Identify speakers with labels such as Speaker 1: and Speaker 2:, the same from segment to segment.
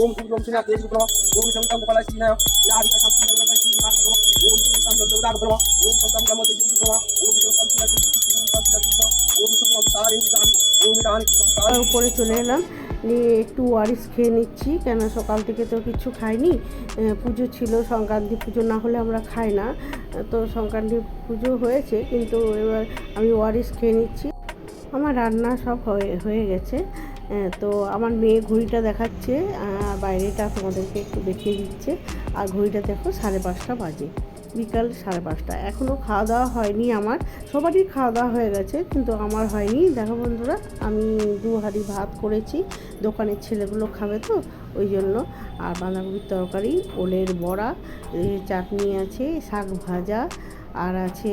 Speaker 1: ওম
Speaker 2: উপরে চলে এলাম। নিয়ে একটু ওয়ারিস খেয়ে নিচ্ছি কেন সকাল থেকে তো কিছু খাইনি। পুজো ছিল, সংক্রান্তি পুজো না হলে আমরা খাই না। তো সংক্রান্তি পুজো হয়েছে, কিন্তু এবার আমি ওয়ারিস খেয়ে নিচ্ছি। আমার রান্না সব হয়ে গেছে। তো আমার মেয়ে ঘড়িটা দেখাচ্ছে বাইরেটা তোমাদেরকে একটু দেখিয়ে দিচ্ছে। আর ঘড়িটা দেখো সাড়ে পাঁচটা বাজে, বিকাল সাড়ে পাঁচটা। এখনও খাওয়া দাওয়া হয়নি আমার, সবারই খাওয়া দাওয়া হয়ে গেছে, কিন্তু আমার হয়নি। দেখো বন্ধুরা, আমি দু হাঁড়ি ভাত করেছি, দোকানের ছেলেগুলো খাবে তো, ওই জন্য। আর বাঁধাকপির তরকারি, ওলের বড়া চাটনি আছে, শাক ভাজা আর আছে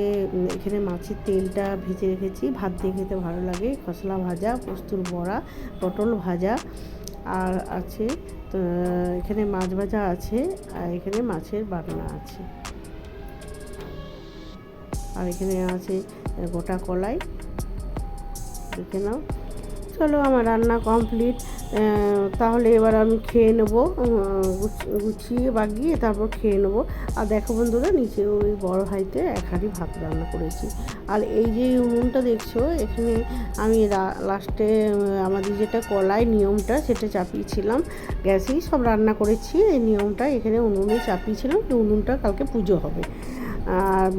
Speaker 2: এখানে মাছের তেলটা ভেজে রেখেছি। ভাত দিয়ে খেতে ভালো লাগে। খসলা ভাজা পোস্তুর বড়া, পটল ভাজা আর আছে এখানে মাছ ভাজা আছে আর এখানে মাছের বাটনা আছে। আর এখানে আছে, গোটা কলাই। দেখে নাও। চলো, আমার রান্না কমপ্লিট তাহলে এবার আমি খেয়ে নেব গুছিয়ে বাগিয়ে তারপর খেয়ে নেব। আর দেখো বন্ধুরা, নিচে ওই বড় হাইতে এক হাঁড়ি ভাত রান্না করেছি। আর এই যে উনুনটা দেখছ, এখানে আমি লাস্টে আমাদের যেটা কলাই নিয়মটা, সেটা চাপিয়েছিলাম। গ্যাসেই সব রান্না করেছি, এই নিয়মটা এখানে উনুনে চাপিয়েছিলাম যে উনুনটা কালকে পুজো হবে। আর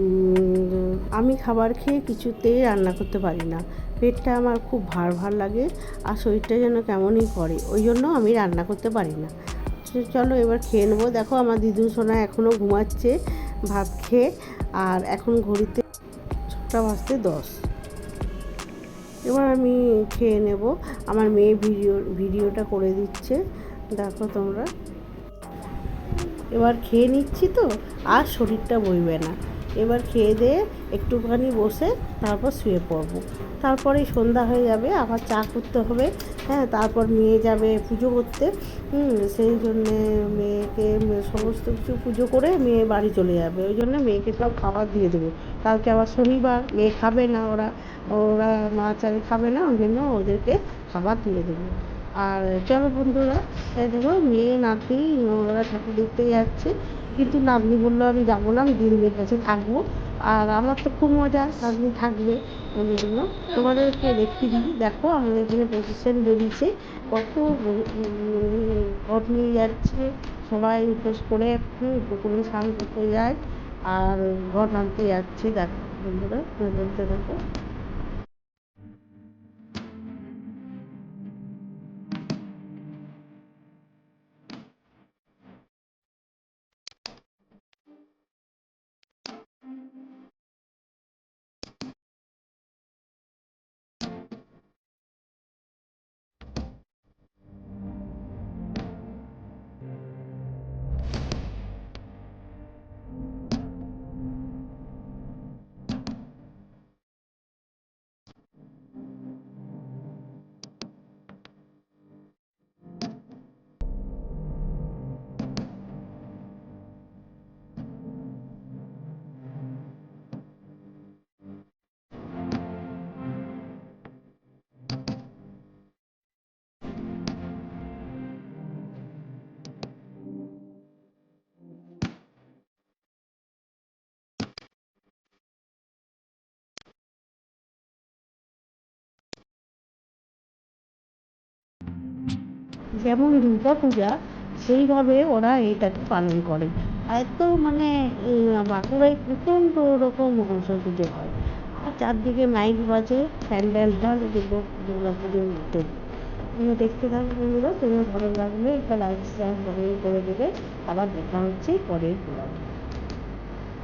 Speaker 2: আমি খাবার খেয়ে কিছুতেই রান্না করতে পারি না। পেটটা আমার খুব ভার ভার লাগে আর শরীরটা যেন কেমনই করে, ওই জন্য আমি রান্না করতে পারি না। চলো এবার খেয়ে নেব। দেখো আমার দিদু সোনা এখনও ঘুমাচ্ছে ভাত খেয়ে, আর এখন ঘড়িতে ছটা বাজতে দশ। এবার আমি খেয়ে নেব। আমার মেয়ে ভিডিও, ভিডিওটা করে দিচ্ছে। দেখো তোমরা। এবার খেয়ে নিচ্ছি তো, আর শরীরটা বইবে না। এবার খেয়ে দিয়ে একটুখানি বসে তারপর শুয়ে পড়ব। তারপরে সন্ধ্যা হয়ে যাবে, আবার চা করতে হবে। হ্যাঁ তারপর মেয়ে যাবে পুজো করতে। সেই জন্যে মেয়েকে সমস্ত কিছু পুজো করে মেয়ে বাড়ি চলে যাবে। ওই জন্য মেয়েকে সব খাবার দিয়ে দেবো। কালকে আবার শনিবার, মেয়ে খাবে না ওরা। ওরা মাছ আর খাবে না, ওই জন্য ওদেরকে খাবার দিয়ে দেবো। আর চলো বন্ধুরা, এই দেখো মেয়ে, নাতি, ওরা ঠাকুর দেখতে যাচ্ছে। কিন্তু নাতনি বলল, আমি যাব না, আমি দিদিদের কাছে থাকব। আর আমার তো খুব মজা, নাতনি থাকবে ওই জন্য। তোমাদেরকে দেখতে দিই, দেখো আমাদের এখানে প্রসেশন বেরিয়েছে। কত নিয়ে যাচ্ছে। সবাই উপোস করে পুকুরে স্নান করতে যায়। আর ঘর আনতে যাচ্ছে, দেখো বন্ধুরা দেখো। যেমন দুর্গা পূজা সেইভাবে ওরা এটাকে পালন করে। এত মানে বাঁকুড়ায় প্রচণ্ড ওরকম মনসা পুজো হয়। আর চারদিকে মাইক বাজে প্যান্ডেলটা দুর্গা দুর্গা পুজোর মধ্যে। তুমি দেখতে থাকবে তুমি ভালো লাগবে একটা লাইক শেয়ার করে দেবে। আবার দেখা হচ্ছে পরের ব্লগে